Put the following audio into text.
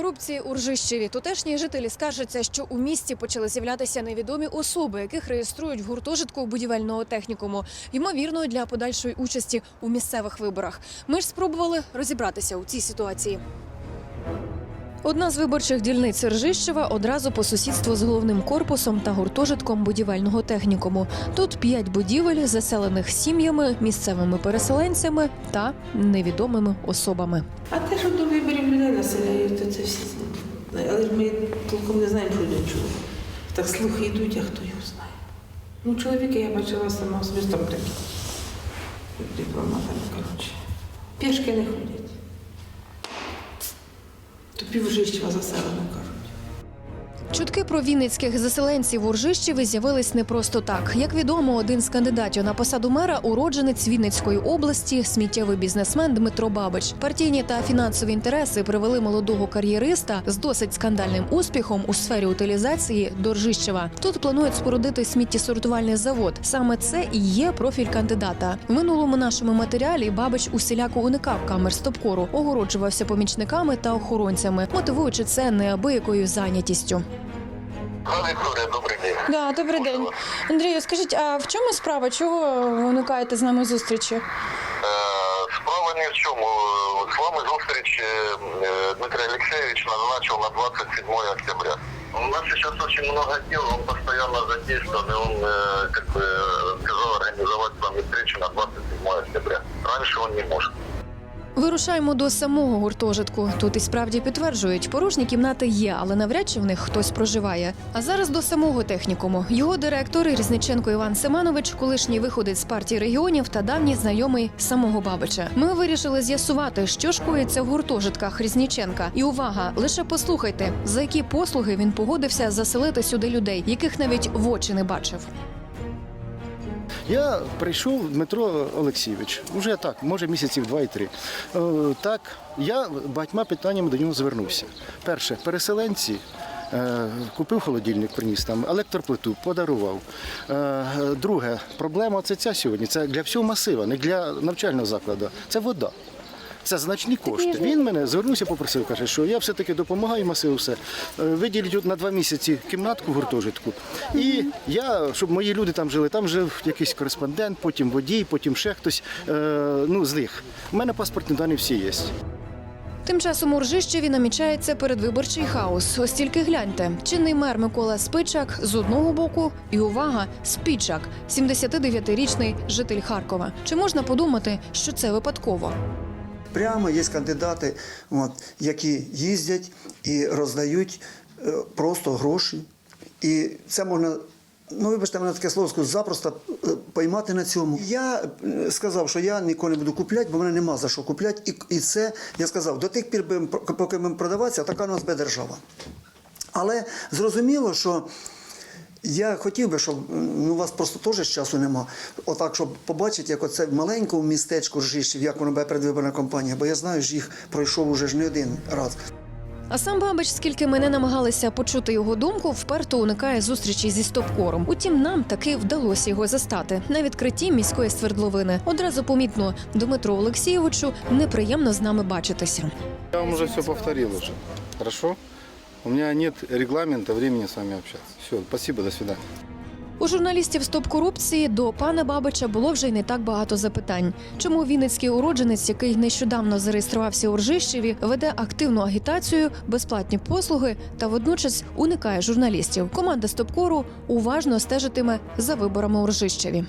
корупції у Ржищеві. Тутешні жителі скаржаться, що у місті почали з'являтися невідомі особи, яких реєструють в гуртожитку будівельного технікуму, ймовірно, для подальшої участі у місцевих виборах. Ми ж спробували розібратися у цій ситуації. Одна з виборчих дільниць Ржищева одразу по сусідству з головним корпусом та гуртожитком будівельного технікуму. Тут п'ять будівель, заселених сім'ями, місцевими переселенцями та невідомими особами. А те, що людей населяють, то це всі. Але ж ми толком не знаємо, що до чого. Так слухи йдуть, а хто його знає. Ну, чоловіка я бачила сама особисто там такі. Дипломатами, коротше. Пішки не ходять. То півжищева заселена, кажуть. Чутки про вінницьких заселенців у Ржищеві з'явились не просто так. Як відомо, один з кандидатів на посаду мера уродженець Вінницької області, сміттєвий бізнесмен Дмитро Бабич. Партійні та фінансові інтереси привели молодого кар'єриста з досить скандальним успіхом у сфері утилізації до Ржищева. Тут планують спорудити сміттєсортувальний завод. Саме це і є профіль кандидата. В минулому нашому матеріалі Бабич усіляко уникав камер стопкору, огороджувався помічниками та охоронцями, мотивуючи це неабиякою зайнятістю. Пане Вікторія, добрий день. Да, добрий день. Андрію, скажіть, а в чому справа? Чого ви уникаєте з нами зустрічі? Е, Справа ні в чому. З вами зустріч е, Дмитрий Алексеевич назначил на 27 октября. У нас сейчас очень много дел, он постоянно задействован, и он э, как бы э, сказал организовать с вами встречу на 27 октября. Раньше он не может. Вирушаємо до самого гуртожитку. Тут і справді підтверджують, порожні кімнати є, але навряд чи в них хтось проживає. А зараз до самого технікуму. Його директор Різниченко Іван Семенович, колишній виходить з партії регіонів та давній знайомий самого Бабича. Ми вирішили з'ясувати, що ж коїться в гуртожитках Різніченка. І увага, лише послухайте, за які послуги він погодився заселити сюди людей, яких навіть в очі не бачив. Я прийшов Дмитро Олексійович, вже так, може місяців два і три. Е, Так, я багатьма питаннями до нього звернувся. Перше, переселенці. е, Купив холодильник, приніс там, електроплиту, подарував. Е, Друге, проблема це ця сьогодні. Це для всього масива, не для навчального закладу. Це вода. Це значні кошти. Він мене звернувся, попросив, каже, що я все-таки допомагаю масиву все. Е, Виділіть на два місяці кімнатку гуртожитку. І я, щоб мої люди там жили, там жив якийсь кореспондент, потім водій, потім ще хтось е, ну, з них. У мене паспортні дані всі є. Тим часом у Ржищеві намічається передвиборчий хаос. Ось тільки гляньте. Чинний мер Микола Спичак з одного боку, і увага, Спічак, 79-річний житель Харкова. Чи можна подумати, що це випадково? Прямо є кандидати, от, які їздять і роздають е, просто гроші. І це можна, ну вибачте мене таке слово, запросто е, поймати на цьому. Я е, сказав, що я ніколи не буду купляти, бо мене нема за що купляти. І, і це я сказав, до тих пір, будемо поки ми продаватися, така у нас буде держава. Але зрозуміло, що я хотів би, щоб ну, у вас просто теж часу нема. Отак, щоб побачити, як оце в маленькому містечку Ржищів, як воно буде передвиборна кампанія, бо я знаю, що їх пройшов уже ж не один раз. А сам Бабич, скільки мене намагалися почути його думку, вперто уникає зустрічі зі стопкором. Утім, нам таки вдалося його застати на відкритті міської свердловини. Одразу помітно Дмитру Олексійовичу неприємно з нами бачитися. Я вам уже все повторил уже. Хорошо? У меня нет регламента времени с вами общаться. Все, спасибо, до свидания. У журналістів стоп корупції до пана Бабича було вже й не так багато запитань. Чому вінницький уродженець, який нещодавно зареєструвався у Ржищеві, веде активну агітацію, безплатні послуги та водночас уникає журналістів? Команда стопкору уважно стежитиме за виборами у Ржищеві.